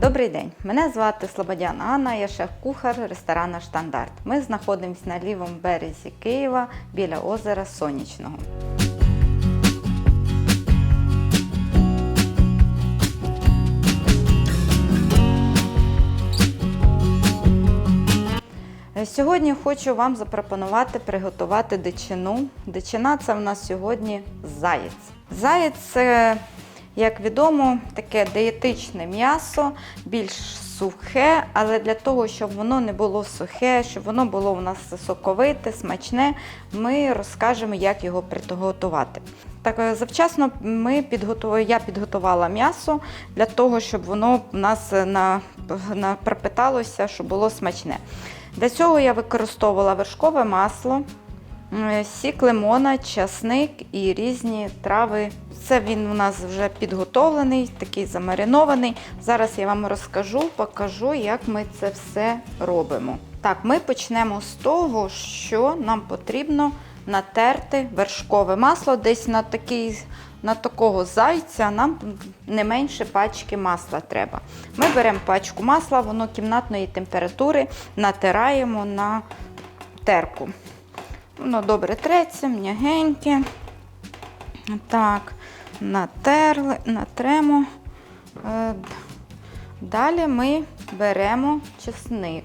Добрий день, мене звати Слободяна Анна, я шеф-кухар ресторану Штандарт. Ми знаходимося на лівому березі Києва біля озера Сонячного. Сьогодні хочу вам запропонувати приготувати дичину. Дичина це в нас сьогодні заєць. Заєць це, як відомо, таке дієтичне м'ясо, більш сухе, але для того, щоб воно не було сухе, щоб воно було у нас соковите, смачне, ми розкажемо, як його приготувати. Так, е, завчасно ми підготували, я підготувала м'ясо для того, щоб воно у нас на, на, пропиталося, щоб було смачне. Для цього я використовувала вершкове масло, сік лимона, часник і різні трави. Це він у нас вже підготовлений, такий замаринований. Зараз я вам розкажу, покажу, як ми це все робимо. Так, ми почнемо з того, що нам потрібно натерти вершкове масло. Десь на такий, на такого зайця нам не менше пачки масла треба. Ми беремо пачку масла, воно кімнатної температури, натираємо на терку. Воно добре треться, м'ягеньке. Так, натерли, натремо. Е, Далі ми беремо чесник.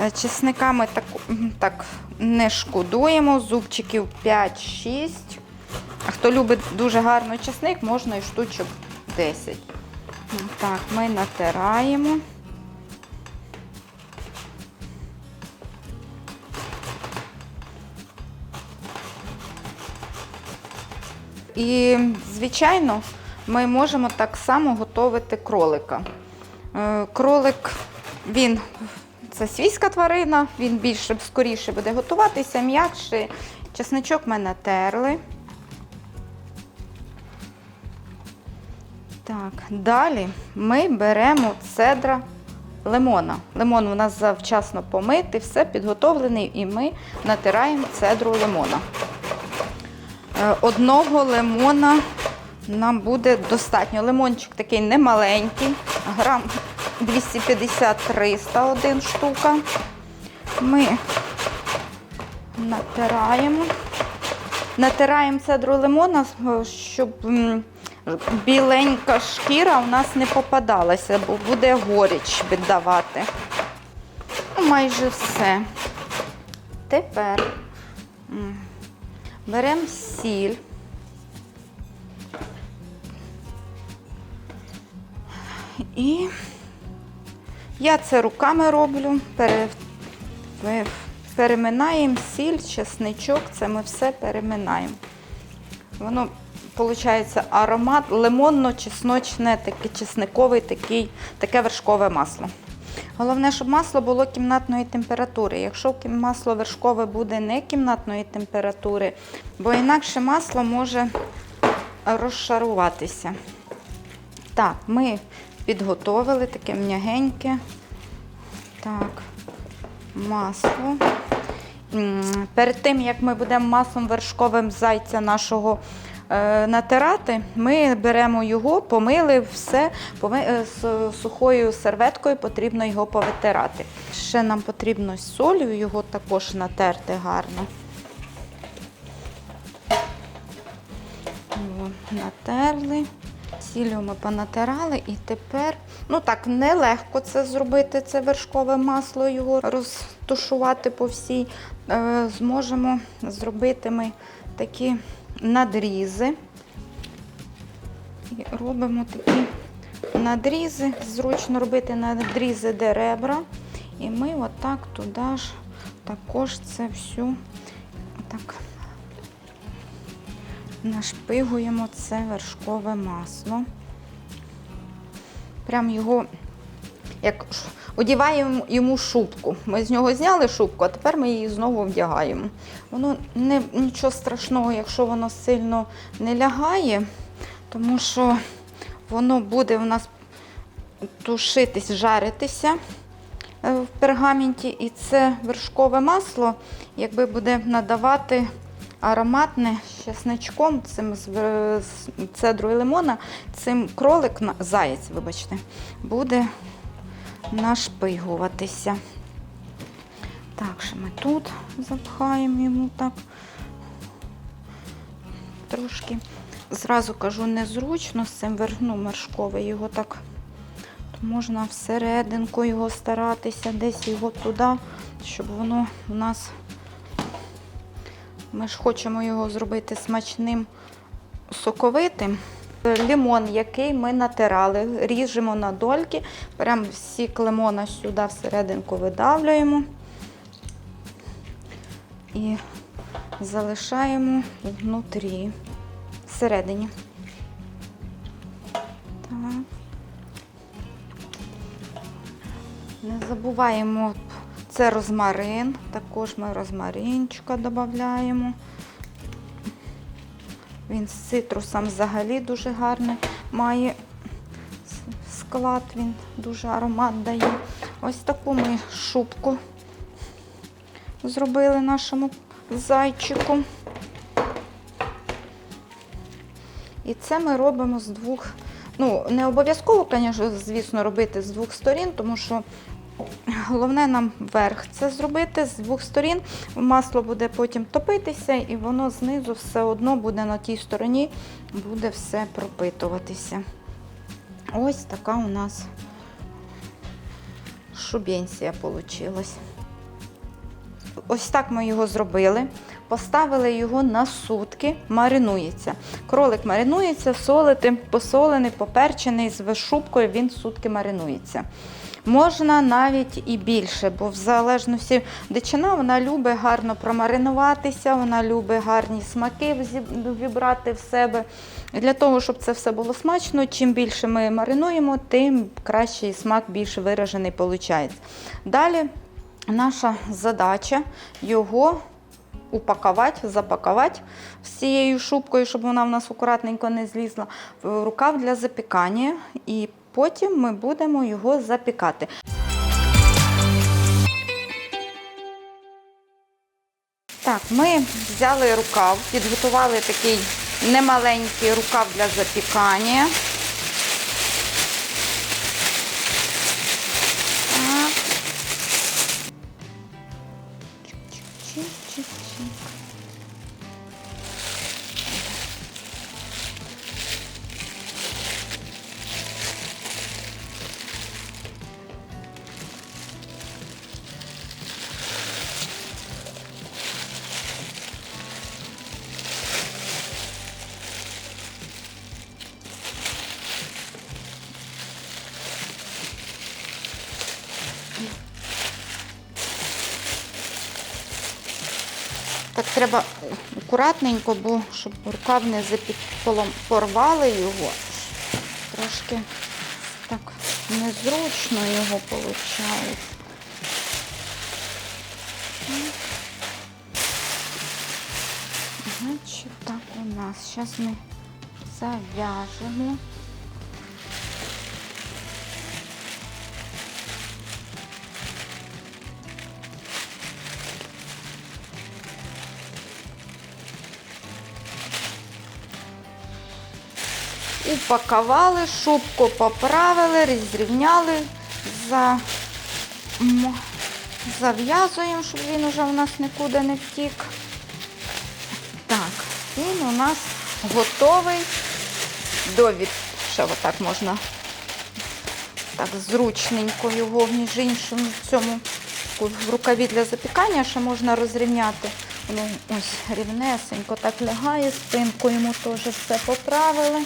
Е, Чесника ми так, так не шкодуємо, зубчиків 5-6. А хто любить дуже гарно чесник, можна і штучок 10. Так, ми натираємо. І, звичайно, ми можемо так само готувати кролика. Е, Кролик, він це свійська тварина, він більше скоріше буде готуватися, м'якший. Чесничок ми натерли. Так, далі ми беремо цедра лимона. Лимон у нас завчасно помитий, все підготовлений, і ми натираємо цедру лимона. Е, Одного лимона нам буде достатньо. Лимончик такий немаленький, грам 250-300 один штука. Ми натираємо. Натираємо цедру лимона, щоб біленька шкіра у нас не попадалася, бо буде горіч віддавати. Ну, Майже все. Тепер беремо сіль. І я це руками роблю, пере, переминаємо сіль, чесничок, це ми все переминаємо. Воно, виходить, аромат лимонно-чесночне, таке чесниковий, такий, таке вершкове масло. Головне, щоб масло було кімнатної температури. Якщо масло вершкове буде не кімнатної температури, бо інакше масло може розшаруватися. Так, ми підготовили таке м'ягеньке. Так, масло. Перед тим, як ми будемо маслом вершковим зайця нашого натирати, ми беремо його, помили все, е, з сухою серветкою потрібно його повитирати. Ще нам потрібно з солью його також натерти гарно. Натерли. Сіллю ми понатирали і тепер, ну так, нелегко це зробити, це вершкове масло, його розтушувати по всій. Е, зможемо зробити ми такі надрізи. І робимо такі надрізи. Зручно робити надрізи, де ребра. І ми отак туди ж також це всю отак нашпигуємо це вершкове масло. Прям його, як одіваємо йому шубку. Ми з нього зняли шубку, а тепер ми її знову вдягаємо. Воно не, нічого страшного, якщо воно сильно не лягає, тому що воно буде в нас тушитись, жаритися е, в пергаменті, і це вершкове масло, якби буде надавати ароматне чесничком, цим з, з цедрою лимона, цим кролик, заєць, вибачте, буде нашпигуватися. Так, що ми тут запхаємо йому так трошки. Зразу кажу, незручно з цим верхну мершковий його так. Можна всерединку його старатися, десь його туди, щоб воно у нас. Ми ж хочемо його зробити смачним соковитим. Лимон, який ми натирали, ріжемо на дольки, прям сік лимона сюди всерединку видавлюємо і залишаємо внутрі, всередині. Не забуваємо, це розмарин. Також ми розмаринчика додаємо. Він з цитрусом взагалі дуже гарний має склад, він дуже аромат дає. Ось таку ми шубку зробили нашому зайчику. І це ми робимо з двох. Ну, не обов'язково, звісно, робити з двох сторін, тому що головне нам верх це зробити з двох сторін. Масло буде потім топитися, і воно знизу все одно буде на тій стороні, буде все пропитуватися. Ось така у нас шубенція вийшла. Ось так ми його зробили. Поставили його на сутки, маринується. Кролик маринується, солити, посолений, поперчений з шубкою, він сутки маринується. Можна навіть і більше, бо в залежності дичина вона любить гарно промаринуватися, вона любить гарні смаки вібрати в себе. Для того, щоб це все було смачно, чим більше ми маринуємо, тим краще і смак більш виражений виходить. Далі наша задача його упакувати, запакувати з цією шубкою, щоб вона в нас акуратненько не злізла, в рукав для запікання. І потім ми будемо його запікати. Так, ми взяли рукав, підготували такий немаленький рукав для запікання. Так. Чик-чик-чик-чик-чик. Так треба акуратненько, бо щоб рукав не запік... полом- порвали його. Трошки так незручно його виходить. Значить, так у нас. Зараз ми зав'яжемо. Упакували, шубку поправили, розрівняли, за... зав'язуємо, щоб він уже у нас нікуди не втік. Так, він у нас готовий до від... Ще отак можна так зручненько його, між іншим, в цьому в рукаві для запікання ще можна розрівняти. Воно ось рівнесенько так лягає, спинку йому теж все поправили.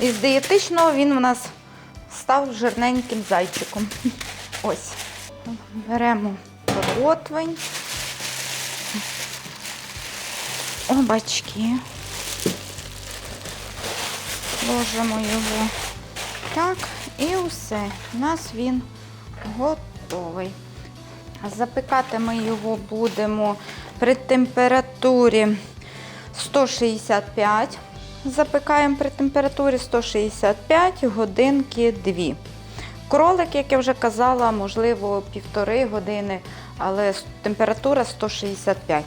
Із дієтичного він у нас став жирненьким зайчиком. Ось. Беремо противень. Обачки. Ложимо його так і все. У нас він готовий. Запекати ми його будемо при температурі 165. Запекаємо при температурі 165 годинки 2. Кролик, як я вже казала, можливо, півтори години але температура 165.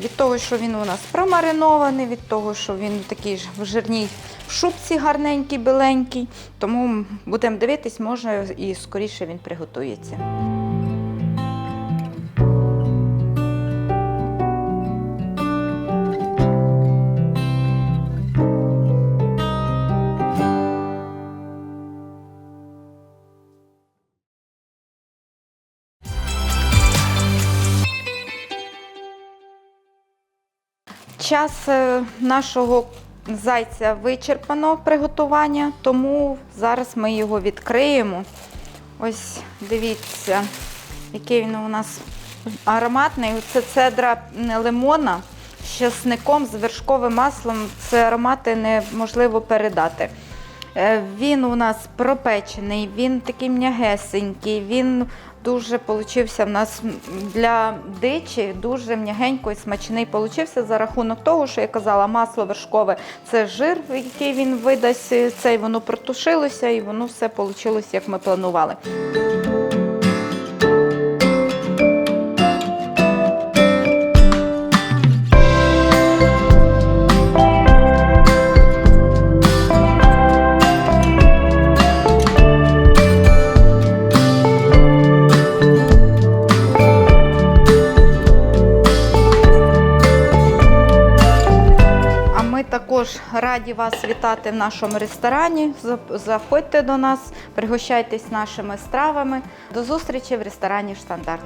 Від того, що він у нас промаринований, від того, що він такий ж в жирній шубці гарненький, біленький, тому будемо дивитись, може і скоріше він приготується. Час е, нашого зайця вичерпано приготування, тому зараз ми його відкриємо. Ось дивіться, який він у нас ароматний. Це цедра лимона з часником, з вершковим маслом. Це аромати неможливо передати. Е, Він у нас пропечений, він такий м'ягесенький, він дуже получився в нас для дичі, дуже м'ягенько і смачний получився за рахунок того, що я казала, масло вершкове це жир, який він видасть, цей воно протушилося і воно все вийшло, як ми планували. Раді вас вітати в нашому ресторані. За- Заходьте до нас, пригощайтесь нашими стравами. До зустрічі в ресторані Штандарт.